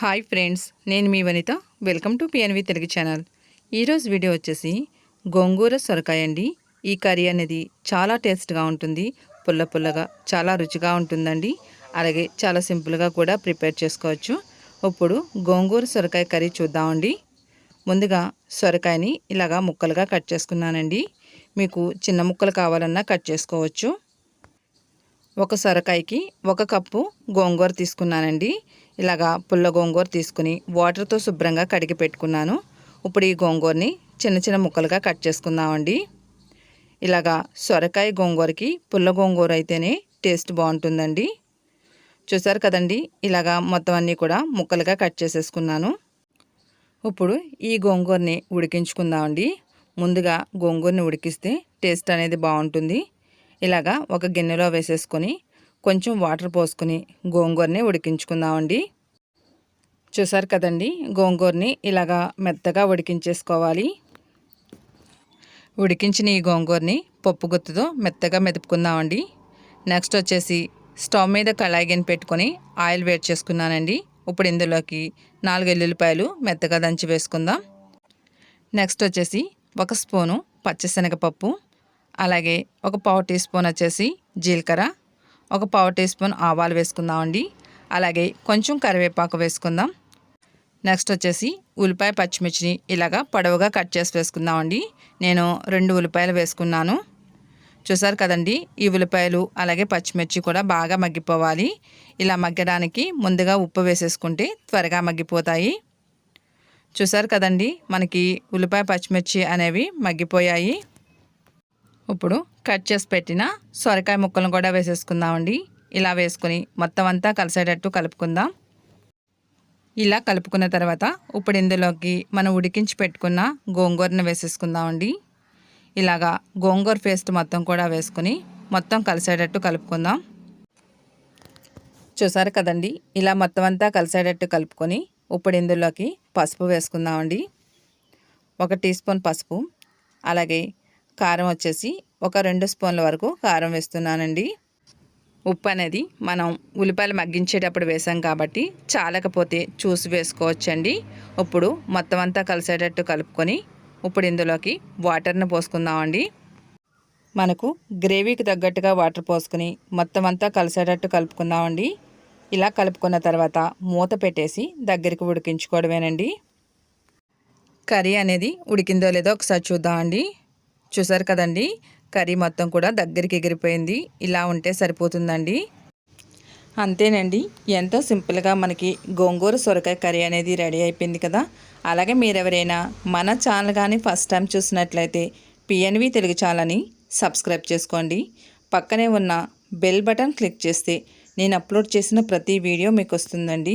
Hi friends నేను మీ Vanitha. Welcome to PNV Telugu channel. ఈరోజు video వచ్చేసి గోంగూర సొరకాయ అండి. ఈ కర్రీ అనేది చాలా టేస్ట్గా ఉంటుంది. పుల్ల పుల్లగా చాలా రుచిగా ఉంటుందండి. అలాగే చాలా సింపుల్గా కూడా ప్రిపేర్ చేసుకోవచ్చు. ఇప్పుడు గోంగూర సొరకాయ కర్రీ చూద్దామండి. ముందుగా సొరకాయని ఇలాగా ముక్కలుగా కట్ చేసుకున్నానండి. మీకు చిన్న ముక్కలు కావాలన్నా కట్ చేసుకోవచ్చు. ఒక సొరకాయకి ఒక కప్పు గోంగూర తీసుకున్నానండి. ఇలాగా పుల్ల గోంగూర తీసుకుని వాటర్తో శుభ్రంగా కడిగి పెట్టుకున్నాను. ఇప్పుడు ఈ గోంగూరని చిన్న చిన్న ముక్కలుగా కట్ చేసుకుందామండి. ఇలాగా సొరకాయ గోంగూరకి పుల్ల గోంగూర అయితేనే టేస్ట్ బాగుంటుందండి. చూసారు కదండి ఇలాగా మొత్తం అన్నీ కూడా ముక్కలుగా కట్ చేసేసుకున్నాను. ఇప్పుడు ఈ గోంగూరని ఉడికించుకుందామండి. ముందుగా గోంగూరని ఉడికిస్తే టేస్ట్ అనేది బాగుంటుంది. ఇలాగా ఒక గిన్నెలో వేసేసుకొని కొంచెం వాటర్ పోసుకుని గోంగూరని ఉడికించుకుందామండి. చూసారు కదండి గోంగూరని ఇలాగా మెత్తగా ఉడికించేసుకోవాలి. ఉడికించిన ఈ గోంగూరని పప్పు గుత్తుతో మెత్తగా మెదుపుకుందామండి. నెక్స్ట్ వచ్చేసి స్టవ్ మీద కళాయి గిన్నె పెట్టుకొని ఆయిల్ వేడి చేసుకున్నానండి. ఇప్పుడు ఇందులోకి నాలుగు ఎల్లుల్లిపాయలు మెత్తగా దంచి వేసుకుందాం. నెక్స్ట్ వచ్చేసి ఒక స్పూను పచ్చిశనగపప్పు అలాగే ఒక పావు టీ స్పూన్ వచ్చేసి జీలకర్ర ఒక పావు టీ స్పూన్ ఆవాలు వేసుకుందామండి. అలాగే కొంచెం కరివేపాకు వేసుకుందాం. నెక్స్ట్ వచ్చేసి ఉల్లిపాయ పచ్చిమిర్చిని ఇలాగా పొడవుగా కట్ చేసి వేసుకుందామండి. నేను రెండు ఉల్లిపాయలు వేసుకున్నాను. చూసారు కదండి ఈ ఉల్లిపాయలు అలాగే పచ్చిమిర్చి కూడా బాగా మగ్గిపోవాలి. ఇలా మగ్గడానికి ముందుగా ఉప్పు వేసేసుకుంటే త్వరగా మగ్గిపోతాయి. చూసారు కదండి మనకి ఉల్లిపాయ పచ్చిమిర్చి అనేవి మగ్గిపోయాయి. ఇప్పుడు కట్ చేసి పెట్టిన సొరకాయ ముక్కలను కూడా వేసేసుకుందామండి. ఇలా వేసుకుని మొత్తం అంతా కలిసేటట్టు కలుపుకుందాం. ఇలా కలుపుకున్న తర్వాత ఇప్పుడు ఇందులోకి మనం ఉడికించి పెట్టుకున్న గోంగూరను వేసేసుకుందామండి. ఇలాగా గోంగూర పేస్ట్ మొత్తం కూడా వేసుకుని మొత్తం కలిసేటట్టు కలుపుకుందాం. చూసారు కదండి? ఇలా మొత్తం అంతా కలిసేటట్టు కలుపుకొని ఇప్పుడు ఇందులోకి పసుపు వేసుకుందామండి. ఒక టీ స్పూన్ పసుపు అలాగే కారం వచ్చేసి ఒక రెండు స్పూన్ల వరకు కారం వేస్తున్నానండి. ఉప్పు అనేది మనం ఉల్లిపాయలు మగ్గించేటప్పుడు వేసాం కాబట్టి చాలకపోతే చూసి వేసుకోవచ్చండి. ఇప్పుడు మొత్తం అంతా కలిసేటట్టు కలుపుకొని ఇప్పుడు ఇందులోకి వాటర్ని పోసుకుందామండి. మనకు గ్రేవీకి తగ్గట్టుగా వాటర్ పోసుకుని మొత్తం అంతా కలిసేటట్టు కలుపుకుందామండి. ఇలా కలుపుకున్న తర్వాత మూత పెట్టేసి దగ్గరికి ఉడికించుకోవడమేనండి. కర్రీ అనేది ఉడికిందో లేదో ఒకసారి చూద్దామండి. చూసారు కదండి? కర్రీ మొత్తం కూడా దగ్గరికి ఎగిరిపోయింది. ఇలా ఉంటే సరిపోతుందండి. అంతేనండి. ఎంతో సింపుల్గా మనకి గోంగూర సొరకాయ కర్రీ అనేది రెడీ అయిపోయింది కదా. అలాగే మీరెవరైనా మన ఛానల్ కానీ ఫస్ట్ టైం చూసినట్లయితే పిఎన్వి తెలుగు ఛానల్ని సబ్స్క్రైబ్ చేసుకోండి. పక్కనే ఉన్న బెల్ బటన్ క్లిక్ చేస్తే నేను అప్లోడ్ చేసిన ప్రతి వీడియో మీకు వస్తుందండి.